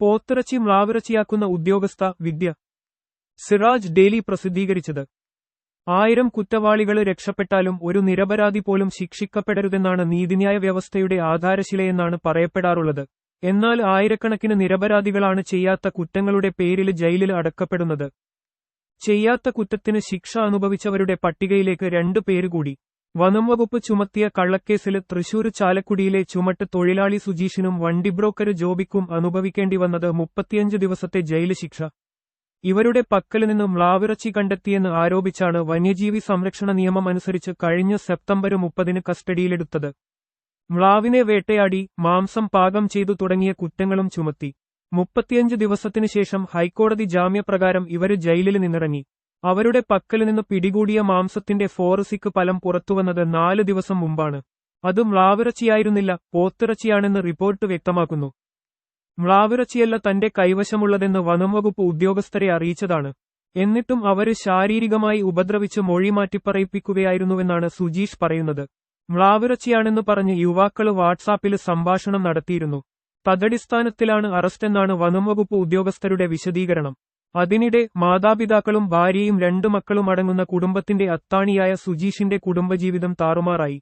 പോത്തിറച്ചി മ്ലാവിറച്ചിയാക്കുന്ന ഉദ്യോഗസ്ഥ വിദ്യ. സിറാജ് ഡെയിലി പ്രസിദ്ധീകരിച്ചത്. ആയിരം കുറ്റവാളികൾ രക്ഷപ്പെട്ടാലും ഒരു നിരപരാധി പോലും ശിക്ഷിക്കപ്പെടരുതെന്നാണ് നീതിന്യായ വ്യവസ്ഥയുടെ ആധാരശിലയെന്നാണ് പറയപ്പെടാറുള്ളത്. എന്നാൽ ആയിരക്കണക്കിന് നിരപരാധികളാണ് ചെയ്യാത്ത കുറ്റങ്ങളുടെ പേരിൽ ജയിലിൽ അടക്കപ്പെടുന്നത്. ചെയ്യാത്ത കുറ്റത്തിന് ശിക്ഷ അനുഭവിച്ചവരുടെ പട്ടികയിലേക്ക് രണ്ടു പേര് കൂടി. വനം വകുപ്പ് ചുമത്തിയ കള്ളക്കേസിൽ തൃശൂർ ചാലക്കുടിയിലെ ചുമട്ട് തൊഴിലാളി സുജീഷിനും വണ്ടി ബ്രോക്കർ ജോബിക്കും അനുഭവിക്കേണ്ടി വന്നത് മുപ്പത്തിയഞ്ച് ദിവസത്തെ ജയിൽ ശിക്ഷ. ഇവരുടെ പക്കൽ നിന്നും മ്ലാവിറച്ചി കണ്ടെത്തിയെന്ന് ആരോപിച്ചാണ് വന്യജീവി സംരക്ഷണ നിയമം അനുസരിച്ച് കഴിഞ്ഞ സെപ്റ്റംബർ മുപ്പതിന് കസ്റ്റഡിയിലെടുത്തത്. മ്ലാവിനെ വേട്ടയാടി മാംസം പാകം ചെയ്തു തുടങ്ങിയ കുറ്റങ്ങളും ചുമത്തി. മുപ്പത്തിയഞ്ച് ദിവസത്തിനു ശേഷം ഹൈക്കോടതി ജാമ്യപ്രകാരം ഇവർ ജയിലിൽ നിന്നിറങ്ങി. അവരുടെ പക്കൽ നിന്ന് പിടികൂടിയ മാംസത്തിന്റെ ഫോറസിക്ക് ഫലം പുറത്തുവന്നത് നാല് ദിവസം മുമ്പാണ്. അത് മ്ലാവിറച്ചിയായിരുന്നില്ല പോത്തിറച്ചിയാണെന്ന് റിപ്പോർട്ട് വ്യക്തമാക്കുന്നു. മ്ലാവിറച്ചിയല്ല തന്റെ കൈവശമുള്ളതെന്ന് വനംവകുപ്പ് ഉദ്യോഗസ്ഥരെ അറിയിച്ചതാണ്. എന്നിട്ടും അവർ ശാരീരികമായി ഉപദ്രവിച്ച് മൊഴി മാറ്റിപ്പറയിപ്പിക്കുകയായിരുന്നുവെന്നാണ് സുജീഷ് പറയുന്നത്. മ്ലാവിറച്ചിയാണെന്ന് പറഞ്ഞ് യുവാക്കൾ വാട്സാപ്പിൽ സംഭാഷണം നടത്തിയിരുന്നു. തദടിസ്ഥാനത്തിലാണ് അറസ്റ്റെന്നാണ് വനംവകുപ്പ് ഉദ്യോഗസ്ഥരുടെ വിശദീകരണം. അതിനിടെ മാതാപിതാക്കളും ഭാര്യയും രണ്ടു മക്കളും അടങ്ങുന്ന കുടുംബത്തിന്റെ അത്താണിയായ സുജീഷിന്റെ കുടുംബജീവിതം താറുമാറായി.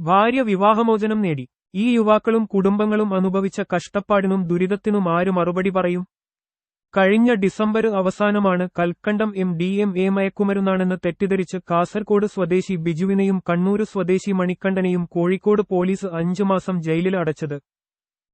ഭാര്യ വിവാഹമോചനം നേടി. ഈ യുവാക്കളും കുടുംബങ്ങളും അനുഭവിച്ച കഷ്ടപ്പാടിനും ദുരിതത്തിനും ആരും മറുപടി പറയും? കഴിഞ്ഞ ഡിസംബർ അവസാനമാണ് കൽക്കണ്ടം എം ഡി എം എ മയക്കുമരുന്നാണെന്ന് തെറ്റിദ്ധരിച്ച് കാസർകോട് സ്വദേശി ബിജുവിനെയും കണ്ണൂർ സ്വദേശി മണിക്കണ്ഠനെയും കോഴിക്കോട് പോലീസ് അഞ്ചു മാസം ജയിലിൽ അടച്ചത്.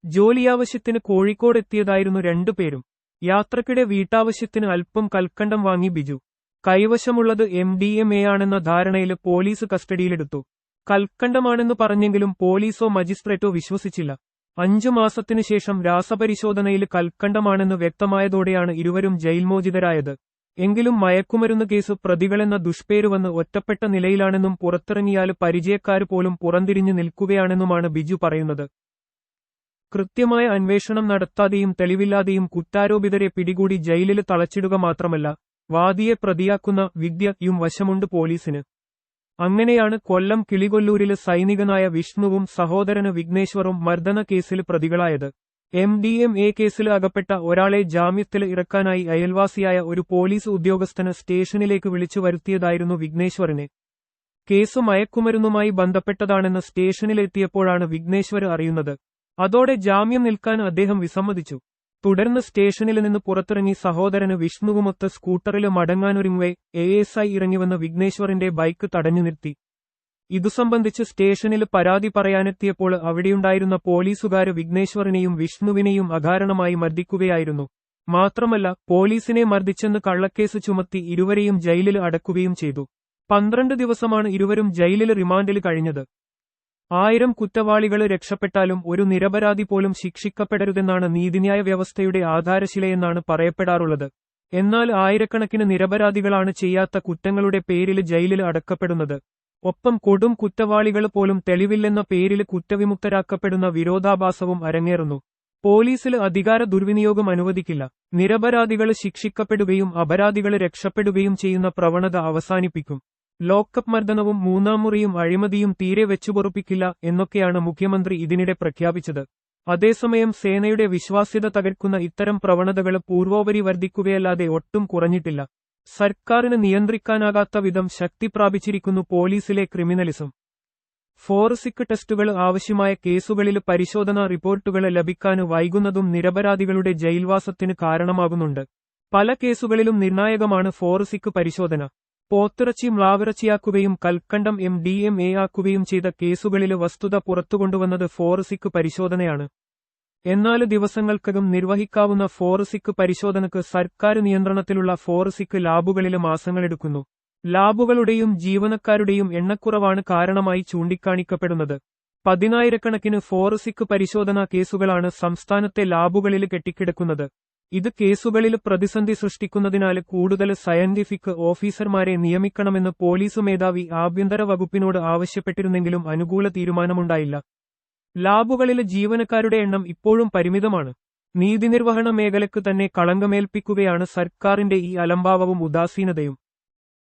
ജോലിയാവശ്യത്തിന് കോഴിക്കോട് എത്തിയതായിരുന്നു രണ്ടുപേരും യാത്രക്കിടെ വീട്ടാവശ്യത്തിന് അല്പം കൽക്കണ്ടം വാങ്ങി ബിജു. കൈവശമുള്ളത് എം ഡി എം എ ആണെന്ന ധാരണയിൽ പോലീസ് കസ്റ്റഡിയിലെടുത്തു. കൽക്കണ്ടമാണെന്ന് പറഞ്ഞെങ്കിലും പോലീസോ മജിസ്ട്രേറ്റോ വിശ്വസിച്ചില്ല. അഞ്ചു മാസത്തിനു ശേഷം രാസപരിശോധനയിൽ കൽക്കണ്ടമാണെന്ന് വ്യക്തമായതോടെയാണ് ഇരുവരും ജയിൽമോചിതരായത്. എങ്കിലും മയക്കുമരുന്ന് കേസ് പ്രതികളെന്ന ദുഷ്പേരുവന്ന് ഒറ്റപ്പെട്ട നിലയിലാണെന്നും പുറത്തിറങ്ങിയാൽ പരിചയക്കാർ പോലും പുറന്തിരിഞ്ഞു നിൽക്കുകയാണെന്നുമാണ് ബിജു പറയുന്നത്. കൃത്യമായ അന്വേഷണം നടത്താതെയും തെളിവില്ലാതെയും കുറ്റാരോപിതരെ പിടികൂടി ജയിലിൽ തളച്ചിടുക മാത്രമല്ല വാദിയെ പ്രതിയാക്കുന്ന വിദ്യയും വശമുണ്ട് പോലീസിന്. അങ്ങനെയാണ് കൊല്ലം കിളികൊല്ലൂരിൽ സൈനികനായ വിഷ്ണുവും സഹോദരന് വിഘ്നേശ്വറും മർദ്ദന കേസിൽ പ്രതികളായത്. എം ഡി എം എ കേസിൽ അകപ്പെട്ട ഒരാളെ ജാമ്യത്തിൽ ഇറക്കാനായി അയൽവാസിയായ ഒരു പോലീസ് ഉദ്യോഗസ്ഥന് സ്റ്റേഷനിലേക്ക് വിളിച്ചു വരുത്തിയതായിരുന്നു വിഘ്നേശ്വറിനെ. കേസ് മയക്കുമരുന്നുമായി ബന്ധപ്പെട്ടതാണെന്ന് സ്റ്റേഷനിലെത്തിയപ്പോഴാണ് വിഘ്നേശ്വർ അറിയുന്നത്. അതോടെ ജാമ്യം നിൽക്കാൻ അദ്ദേഹം വിസമ്മതിച്ചു. തുടർന്ന് സ്റ്റേഷനിൽ നിന്ന് പുറത്തിറങ്ങി സഹോദരന് വിഷ്ണുവുമൊത്ത് സ്കൂട്ടറിൽ മടങ്ങാനൊരുങ്ങവേ എ എസ് ഐ ഇറങ്ങിവന്ന വിഘ്നേശ്വറിന്റെ ബൈക്ക് തടഞ്ഞു നിർത്തി. ഇതു സംബന്ധിച്ച് സ്റ്റേഷനിൽ പരാതി പറയാനെത്തിയപ്പോൾ അവിടെയുണ്ടായിരുന്ന പോലീസുകാര് വിഘ്നേശ്വറിനെയും വിഷ്ണുവിനെയും അകാരണമായി മർദ്ദിക്കുകയായിരുന്നു. മാത്രമല്ല പോലീസിനെ മർദ്ദിച്ചെന്ന് കള്ളക്കേസ് ചുമത്തി ഇരുവരെയും ജയിലിൽ അടക്കുകയും ചെയ്തു. പന്ത്രണ്ട് ദിവസമാണ് ഇരുവരും ജയിലിൽ റിമാൻഡിൽ കഴിഞ്ഞത്. ആയിരം കുറ്റവാളികൾ രക്ഷപ്പെട്ടാലും ഒരു നിരപരാധി പോലും ശിക്ഷിക്കപ്പെടരുതെന്നാണ് നീതിന്യായ വ്യവസ്ഥയുടെ ആധാരശിലയെന്നാണ് പറയപ്പെടാറുള്ളത്. എന്നാൽ ആയിരക്കണക്കിന് നിരപരാധികളാണ് ചെയ്യാത്ത കുറ്റങ്ങളുടെ പേരിൽ ജയിലിൽ അടക്കപ്പെടുന്നത്. ഒപ്പം കൊടും കുറ്റവാളികൾ പോലും തെളിവില്ലെന്ന പേരിൽ കുറ്റവിമുക്തരാക്കപ്പെടുന്ന വിരോധാഭാസവും അരങ്ങേറുന്നു. പോലീസിൽ അധികാര ദുർവിനിയോഗം അനുവദിക്കില്ല. നിരപരാധികൾ ശിക്ഷിക്കപ്പെടുകയും അപരാധികൾ രക്ഷപ്പെടുകയും ചെയ്യുന്ന പ്രവണത അവസാനിപ്പിക്കും. ലോക്കപ്പ് മർദ്ദനവും മൂന്നാം മുറിയും അഴിമതിയും തീരെ വെച്ചുപൊറുപ്പിക്കില്ല എന്നൊക്കെയാണ് മുഖ്യമന്ത്രി ഇതിനിടെ പ്രഖ്യാപിച്ചത്. അതേസമയം സേനയുടെ വിശ്വാസ്യത തകർക്കുന്ന ഇത്തരം പ്രവണതകൾ പൂർവോപരി വർദ്ധിക്കുകയല്ലാതെ ഒട്ടും കുറഞ്ഞിട്ടില്ല. സർക്കാരിന് നിയന്ത്രിക്കാനാകാത്ത വിധം ശക്തി പ്രാപിച്ചിരിക്കുന്നു പോലീസിലെ ക്രിമിനലിസം. ഫോറസിക് ടെസ്റ്റുകൾ ആവശ്യമായ കേസുകളിൽ പരിശോധനാ റിപ്പോർട്ടുകൾ ലഭിക്കാൻ വൈകുന്നതും നിരപരാധികളുടെ ജയിൽവാസത്തിന് കാരണമാകുന്നുണ്ട്. പല കേസുകളിലും നിർണായകമാണ് ഫോറസിക് പരിശോധന. പോത്തിറച്ചി മ്ലാവിറച്ചിയാക്കുകയും കൽക്കണ്ടം എം ഡി എം എ ആക്കുകയും ചെയ്ത കേസുകളിലെ വസ്തുത പുറത്തുകൊണ്ടുവന്നത് ഫോറസിക് പരിശോധനയാണ്. എന്നാൽ ദിവസങ്ങൾക്കകം നിർവഹിക്കാവുന്ന ഫോറസിക് പരിശോധനക്ക് സർക്കാർ നിയന്ത്രണത്തിലുള്ള ഫോറസിക് ലാബുകളിലെ മാസങ്ങളെടുക്കുന്നു ലാബുകളുടെയും ജീവനക്കാരുടെയും എണ്ണക്കുറവാണ് കാരണമായി ചൂണ്ടിക്കാണിക്കപ്പെടുന്നത്. പതിനായിരക്കണക്കിന് ഫോറസിക് പരിശോധനാ കേസുകളാണ് സംസ്ഥാനത്തെ ലാബുകളിൽ കെട്ടിക്കിടക്കുന്നത്. ഇത് കേസുകളിൽ പ്രതിസന്ധി സൃഷ്ടിക്കുന്നതിനാൽ കൂടുതൽ സയന്റിഫിക് ഓഫീസർമാരെ നിയമിക്കണമെന്ന് പോലീസ് മേധാവി ആഭ്യന്തര വകുപ്പിനോട് ആവശ്യപ്പെട്ടിരുന്നെങ്കിലും അനുകൂല തീരുമാനമുണ്ടായില്ല. ലാബുകളിലെ ജീവനക്കാരുടെ എണ്ണം ഇപ്പോഴും പരിമിതമാണ്. നീതിനിർവഹണ മേഖലയ്ക്ക് തന്നെ കളങ്കമേൽപ്പിക്കുകയാണ് സർക്കാരിന്റെ ഈ അലംഭാവവും ഉദാസീനതയും.